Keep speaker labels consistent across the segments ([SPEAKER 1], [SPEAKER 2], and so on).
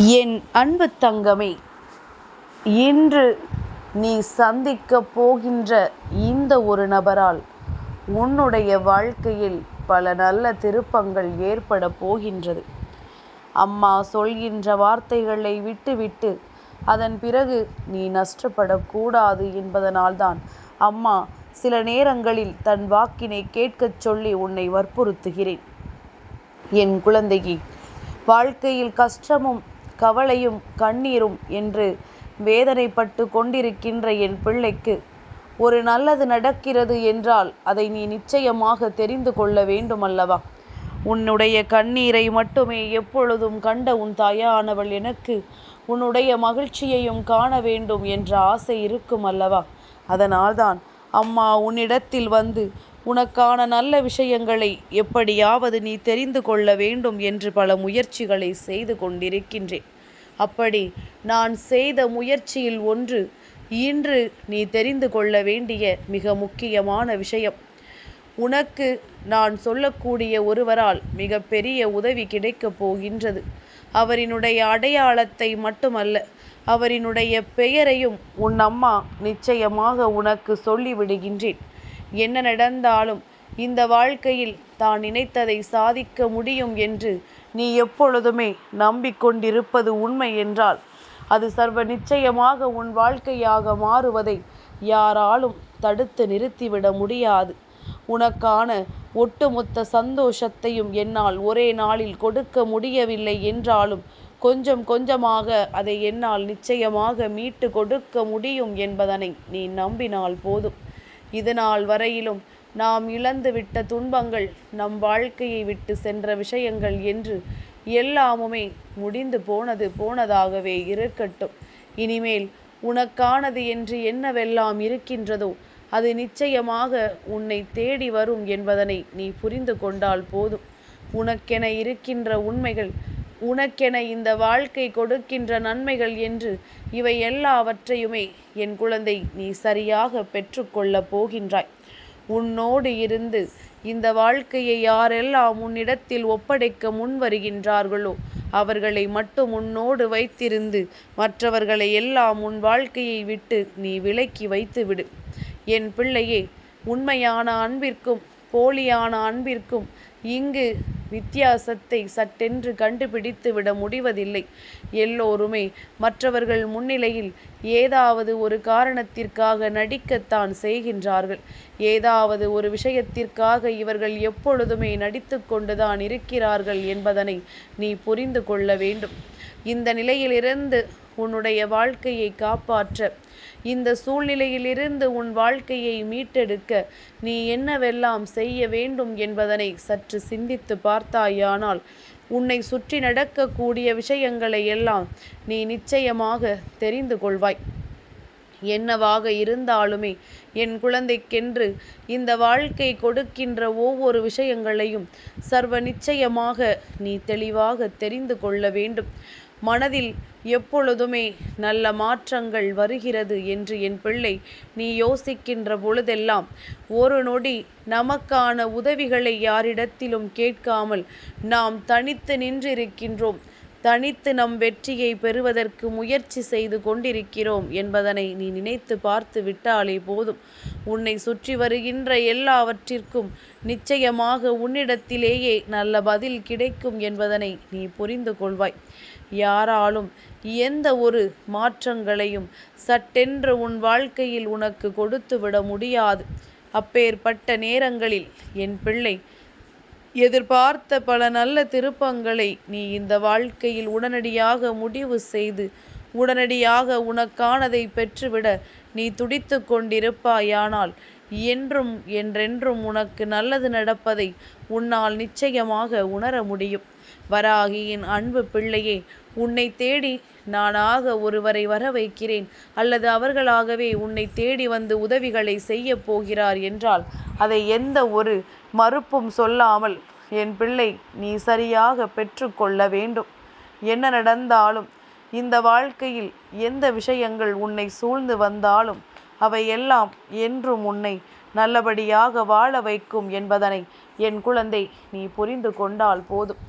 [SPEAKER 1] என் அன்பு தங்கமே இன்று நீ சந்திக்க போகின்ற இந்த ஒரு நபரால் உன்னுடைய வாழ்க்கையில் பல நல்ல திருப்பங்கள் ஏற்பட போகின்றது. அம்மா சொல்கின்ற வார்த்தைகளை விட்டுவிட்டு அதன் பிறகு நீ நஷ்டப்படக்கூடாது என்பதனால்தான் அம்மா சில நேரங்களில் தன் வாக்கினை கேட்கச் சொல்லி உன்னை வற்புறுத்துகிறேன். என் குழந்தையை வாழ்க்கையில் கஷ்டமும் கவலையும் கண்ணீரும் என்று வேதனைப்பட்டு கொண்டிருக்கின்ற என் பிள்ளைக்கு ஒரு நல்லது நடக்கிறது என்றால் அதை நீ நிச்சயமாக தெரிந்து கொள்ள வேண்டுமல்லவா? உன்னுடைய கண்ணீரை மட்டுமே எப்பொழுதும் கண்ட உன் தாயானவள் எனக்கு உன்னுடைய மகிழ்ச்சியையும் காண வேண்டும் என்ற ஆசை இருக்கும் அல்லவா அதனால்தான் அம்மா உன்னிடத்தில் வந்து உனக்கான நல்ல விஷயங்களை எப்படியாவது நீ தெரிந்து கொள்ள வேண்டும் என்று பல முயற்சிகளை செய்து கொண்டிருக்கின்றேன். அப்படி நான் செய்த முயற்சியில் ஒன்று இன்று நீ தெரிந்து கொள்ள வேண்டிய மிக முக்கியமான விஷயம். உனக்கு நான் சொல்லக்கூடிய ஒருவரால் மிக பெரிய உதவி கிடைக்கப் போகின்றது. அவரினுடைய அடையாளத்தை மட்டுமல்ல அவரினுடைய பெயரையும் உன் அம்மா நிச்சயமாக உனக்கு சொல்லிவிடுகின்றேன். என்ன நடந்தாலும் இந்த வாழ்க்கையில் தான் நினைத்ததை சாதிக்க முடியும் என்று நீ எப்பொழுதுமே நம்பிக்கொண்டிருப்பது உண்மை என்றால் அது சர்வ நிச்சயமாக உன் வாழ்க்கையாக மாறுவதை யாராலும் தடுத்து நிறுத்திவிட முடியாது. உனக்கான ஒட்டுமொத்த சந்தோஷத்தையும் என்னால் ஒரே நாளில் கொடுக்க முடியவில்லை என்றாலும் கொஞ்சம் கொஞ்சமாக அதை என்னால் நிச்சயமாக மீட்டு கொடுக்க முடியும் என்பதனை நீ நம்பினால் போதும். இதனால் வரையிலும் நாம் இழந்துவிட்ட துன்பங்கள் நம் வாழ்க்கையை விட்டு சென்ற விஷயங்கள் என்று எல்லாமுமே முடிந்து போனது போனதாகவே இருக்கட்டும். இனிமேல் உனக்கானது என்று என்னவெல்லாம் இருக்கின்றதோ அது நிச்சயமாக உன்னை தேடி வரும் என்பதனை நீ புரிந்து கொண்டால் போதும். உனக்கென இருக்கின்ற உண்மைகள் உனக்கென இந்த வாழ்க்கை கொடுக்கின்ற நன்மைகள் என்று இவை எல்லாவற்றையுமே என் குழந்தை நீ சரியாக பெற்றுக்கொள்ளப் போகின்றாய். உன்னோடு இருந்து இந்த வாழ்க்கையை யாரெல்லாம் உன்னிடத்தில் ஒப்படைக்க முன் வருகின்றார்களோ அவர்களை மட்டும் உன்னோடு வைத்திருந்து மற்றவர்களை எல்லாம் உன் வாழ்க்கையை விட்டு நீ விலக்கி வைத்து விடு என் பிள்ளையே உண்மையான அன்பிற்கும் போலியான அன்பிற்கும் இங்கு வித்தியாசத்தை சட்டென்று கண்டுபிடித்து விட முடிவதில்லை. எல்லோருமே மற்றவர்கள் முன்னிலையில் ஏதாவது ஒரு காரணத்திற்காக நடிக்கத்தான் செய்கின்றார்கள். ஏதாவது ஒரு விஷயத்திற்காக இவர்கள் எப்பொழுதுமே நடித்து கொண்டுதான் இருக்கிறார்கள் என்பதனை நீ புரிந்து கொள்ள வேண்டும். இந்த நிலையிலிருந்து உன்னுடைய வாழ்க்கையை காப்பாற்ற. இந்த சூழ்நிலையிலிருந்து உன் வாழ்க்கையை மீட்டெடுக்க நீ என்னவெல்லாம் செய்ய வேண்டும் என்பதனை சற்று சிந்தித்து பார்த்தாயானால் உன்னை சுற்றி நடக்கக்கூடிய விஷயங்களை எல்லாம் நீ நிச்சயமாக தெரிந்து கொள்வாய். என்னவாக இருந்தாலுமே என் குழந்தைக்கென்று இந்த வாழ்க்கை கொடுக்கின்ற ஒவ்வொரு விஷயங்களையும் சர்வ நிச்சயமாக நீ தெளிவாக தெரிந்து கொள்ள வேண்டும். மனதில் எப்பொழுதுமே நல்ல மாற்றங்கள் வருகிறது என்று என் பிள்ளை நீ யோசிக்கின்ற பொழுதெல்லாம் ஒரு நொடி நமக்கான உதவிகளை யாரிடத்திலும் கேட்காமல் நாம் தனித்து நின்றிருக்கின்றோம். தனித்து நம் வெற்றியை பெறுவதற்கு முயற்சி செய்து கொண்டிருக்கிறோம் என்பதனை நீ நினைத்து பார்த்து விட்டாலே போதும். உன்னை சுற்றி வருகின்ற எல்லாவற்றிற்கும் நிச்சயமாக உன்னிடத்திலேயே நல்ல பதில் கிடைக்கும் என்பதனை நீ புரிந்து கொள்வாய். யாராலும் எந்த ஒரு மாற்றங்களையும் சட்டென்று உன் வாழ்க்கையில் உனக்கு கொடுத்து விட முடியாது. அப்பேற்பட்ட நேரங்களில் என் பிள்ளை எதிர்பார்த்த பல நல்ல திருப்பங்களை நீ இந்த வாழ்க்கையில் உடனடியாக முடிவு செய்து உடனடியாக உனக்கானதை பெற்றுவிட நீ துடித்து கொண்டிருப்பாயானால் என்றும் என்றென்றும் உனக்கு நல்லது நடப்பதை உன்னால் நிச்சயமாக உணர முடியும். வராகியின் அன்பு பிள்ளையே உன்னை தேடி நானாக ஒருவரை வர வைக்கிறேன் அல்லது அவர்களாகவே உன்னை தேடி வந்து உதவிகளை செய்ய போகிறார் என்றால் அதை எந்த ஒரு மறுப்பும் சொல்லாமல் என் பிள்ளை நீ சரியாக பெற்றுக்கொள்ள வேண்டும். என்ன நடந்தாலும் இந்த வாழ்க்கையில் எந்த விஷயங்கள் உன்னை சூழ்ந்து வந்தாலும் அவை எல்லாம் என்றும் உன்னை நல்லபடியாக வாழ வைக்கும் என்பதனை என் குழந்தை நீ புரிந்து கொண்டால் போதும்.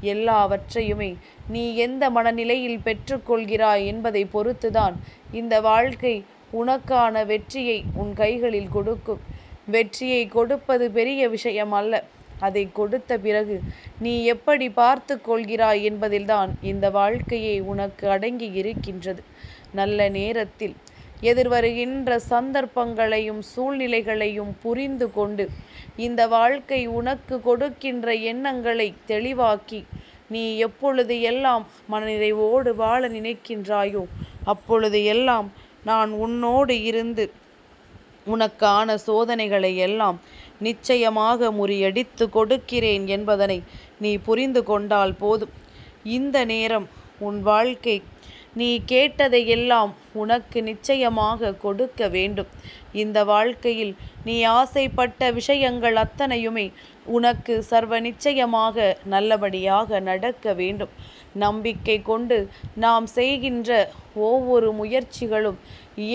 [SPEAKER 1] எல்லாவற்றையுமே நீ எந்த மனநிலையில் பெற்றுக்கொள்கிறாய் என்பதை பொறுத்துதான் இந்த வாழ்க்கை உனக்கான வெற்றியை உன் கைகளில் கொடுக்கும். வெற்றியை கொடுப்பது பெரிய விஷயம் அல்ல. அதை கொடுத்த பிறகு நீ எப்படி பார்த்து கொள்கிறாய் என்பதில்தான் இந்த வாழ்க்கையை உனக்கு அடங்கி இருக்கின்றது. நல்ல நேரத்தில் எதிர்வருகின்ற சந்தர்ப்பங்களையும் சூழ்நிலைகளையும் புரிந்து கொண்டு இந்த வாழ்க்கை உனக்கு கொடுக்கின்ற எண்ணங்களை தெளிவாக்கி நீ எப்பொழுது எல்லாம் மனநிறைவோடு வாழ நினைக்கின்றாயோ அப்பொழுது எல்லாம் நான் உன்னோடு இருந்து உனக்கான சோதனைகளை எல்லாம் நிச்சயமாக முறியடித்து கொடுக்கிறேன் என்பதனை நீ புரிந்து கொண்டால் போதும். இந்த நேரம் உன் வாழ்க்கை நீ கேட்டதையெல்லாம் உனக்கு நிச்சயமாக கொடுக்க வேண்டும். இந்த வாழ்க்கையில் நீ ஆசைப்பட்ட விஷயங்கள் அத்தனையுமே உனக்கு சர்வ நிச்சயமாக நல்லபடியாக நடக்க வேண்டும். நம்பிக்கை கொண்டு நாம் செய்கின்ற ஒவ்வொரு முயற்சிகளும்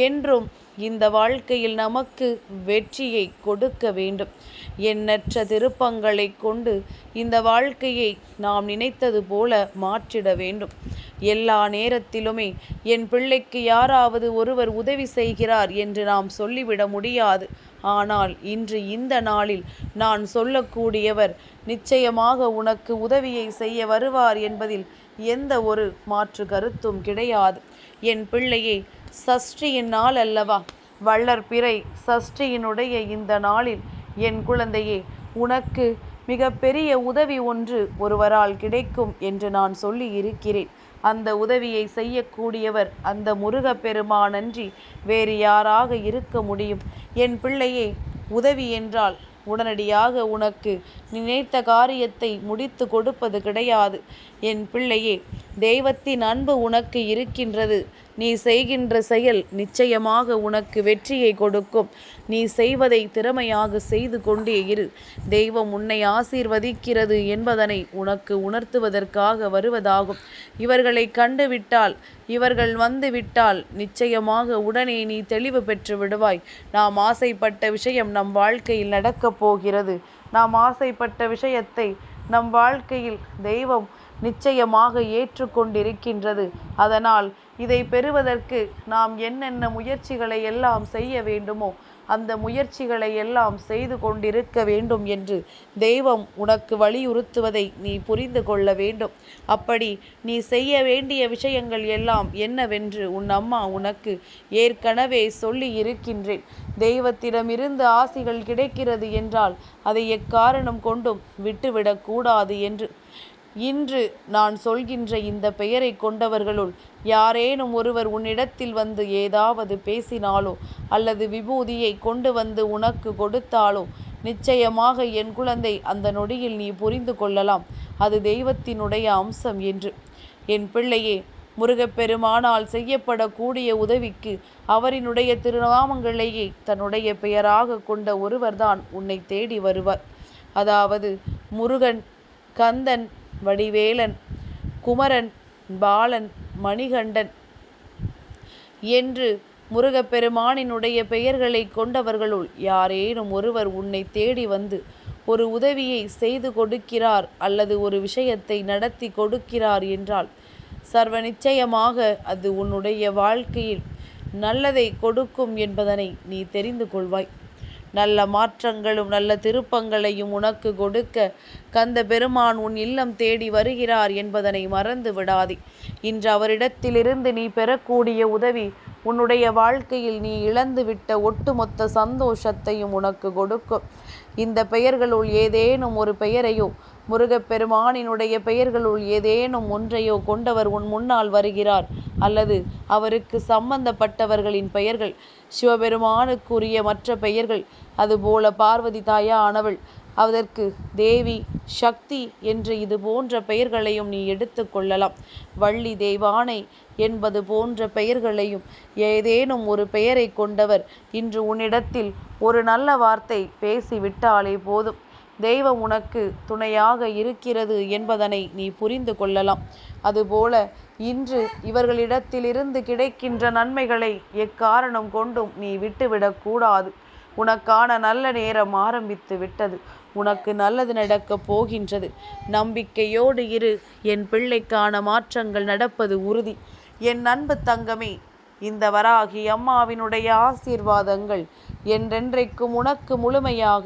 [SPEAKER 1] என்றும் இந்த வாழ்க்கையில் நமக்கு வெற்றியை கொடுக்க வேண்டும். எண்ணற்ற திருப்பங்களை கொண்டு இந்த வாழ்க்கையை நாம் நினைத்தது போல மாற்றிட வேண்டும். எல்லா நேரத்திலுமே என் பிள்ளைக்கு யாராவது ஒருவர் உதவி செய்கிறார் என்று நாம் சொல்லிவிட முடியாது. ஆனால் இன்று இந்த நாளில் நான் சொல்லக்கூடியவர் நிச்சயமாக உனக்கு உதவியை செய்ய வருவார் என்பதில் எந்த ஒரு மாற்று கருத்தும் கிடையாது. என் பிள்ளையை சஷ்டியின் நாள் அல்லவா? வள்ளற் பிறை சஷ்டியினுடைய இந்த நாளில் என் குழந்தையே உனக்கு மிக பெரிய உதவி ஒன்று ஒருவரால் கிடைக்கும் என்று நான் சொல்லி இருக்கிறேன். அந்த உதவியை செய்யக்கூடியவர் அந்த முருகப்பெருமானன்றி வேறு யாராக இருக்க முடியும்? என் பிள்ளையே உதவி என்றால் உடனடியாக உனக்கு நினைத்த காரியத்தை முடித்து கொடுப்பது கிடையாது. என் பிள்ளையே தெய்வத்தின் அன்பு உனக்கு இருக்கின்றது. நீ செய்கின்ற செயல் நிச்சயமாக உனக்கு வெற்றியை கொடுக்கும். நீ செய்வதை திறமையாக செய்து கொண்டே இரு. தெய்வம் உன்னை ஆசீர்வதிக்கிறது என்பதனை உனக்கு உணர்த்துவதற்காக வருவதாகும். இவர்களை கண்டுவிட்டால் இவர்கள் வந்துவிட்டால் நிச்சயமாக உடனே நீ தெளிவு பெற்று விடுவாய். நாம் ஆசைப்பட்ட விஷயம் நம் வாழ்க்கையில் நடக்கப் போகிறது. நாம் ஆசைப்பட்ட விஷயத்தை நம் வாழ்க்கையில் தெய்வம் நிச்சயமாக ஏற்றுக்கொண்டிருக்கின்றது. அதனால் இதை பெறுவதற்கு நாம் என்னென்ன முயற்சிகளை எல்லாம் செய்ய வேண்டுமோ அந்த முயற்சிகளை எல்லாம் செய்து கொண்டிருக்க வேண்டும் என்று தெய்வம் உனக்கு வலியுறுத்துவதை நீ புரிந்து கொள்ள வேண்டும். அப்படி நீ செய்ய வேண்டிய விஷயங்கள் எல்லாம் என்னவென்று உன் அம்மா உனக்கு ஏற்கனவே சொல்லி இருக்கின்றேன். தெய்வத்திடமிருந்து ஆசிகள் கிடைக்கிறது என்றால் அதை எக்காரணம் கொண்டும் விட்டுவிடக்கூடாது என்று இன்று நான் சொல்கின்ற இந்த பெயரை கொண்டவர்களுள் யாரேனும் ஒருவர் உன்னிடத்தில் வந்து ஏதாவது பேசினாலோ அல்லது விபூதியை கொண்டு வந்து உனக்கு கொடுத்தாலோ நிச்சயமாக என் குழந்தை அந்த நொடியில் நீ புரிந்து கொள்ளலாம். அது தெய்வத்தினுடைய அம்சம் என்று. என் பிள்ளையே முருகப்பெருமானால் செய்யப்படக்கூடிய உதவிக்கு அவரினுடைய திருநாமங்களையே தன்னுடைய பெயராக கொண்ட ஒருவர்தான் உன்னை தேடி வருவார். அதாவது முருகன் கந்தன் வடிவேலன் குமரன் பாலன் மணிகண்டன் என்று முருகப்பெருமானினுடைய பெயர்களை கொண்டவர்களுள் யாரேனும் ஒருவர் உன்னை தேடி வந்து ஒரு உதவியை செய்து கொடுக்கிறார் அல்லது ஒரு விஷயத்தை நடத்தி கொடுக்கிறார் என்றால் சர்வ நிச்சயமாக அது உன்னுடைய வாழ்க்கையில் நல்லதை கொடுக்கும் என்பதனை நீ தெரிந்து கொள்வாய். நல்ல மாற்றங்களும் நல்ல திருப்பங்களையும் உனக்கு கொடுக்க கந்த பெருமான் உன் இல்லம் தேடி வருகிறார் என்பதனை மறந்து விடாதே. இன்று அவரிடத்திலிருந்து நீ பெறக்கூடிய உதவி உன்னுடைய வாழ்க்கையில் நீ இழந்துவிட்ட ஒட்டுமொத்த சந்தோஷத்தையும் உனக்கு கொடுக்கும். இந்த பெயர்களுள் ஏதேனும் ஒரு பெயரையோ முருகப்பெருமானினுடைய பெயர்களுள் ஏதேனும் ஒன்றையோ கொண்டவர் உன் முன்னால் வருகிறார். அல்லது அவருக்கு சம்பந்தப்பட்டவர்களின் பெயர்கள் சிவபெருமானுக்குரிய மற்ற பெயர்கள் அதுபோல பார்வதி தாயா ஆனவள் அதற்கு தேவி சக்தி என்று இது போன்ற பெயர்களையும் நீ எடுத்து கொள்ளலாம். வள்ளி தேவானை என்பது போன்ற பெயர்களையும் ஏதேனும் ஒரு பெயரை கொண்டவர் இன்று உன்னிடத்தில் ஒரு நல்ல வார்த்தை பேசிவிட்டாலே போதும். தெய்வம் உனக்கு துணையாக இருக்கிறது என்பதனை நீ புரிந்து கொள்ளலாம். அதுபோல இன்று இவர்களிடத்திலிருந்து கிடைக்கின்ற நன்மைகளை எக்காரணம் கொண்டும் நீ விட்டுவிடக்கூடாது உனக்கான நல்ல நேரம் ஆரம்பித்து விட்டது. உனக்கு நல்லது நடக்கப் போகின்றது. நம்பிக்கையோடு இரு. என் பிள்ளைக்கான மாற்றங்கள் நடப்பது உறுதி. என் அன்பு தங்கமே இந்த வராகி அம்மாவினுடைய ஆசீர்வாதங்கள் என்றென்றைக்கும் உனக்கு முழுமையாக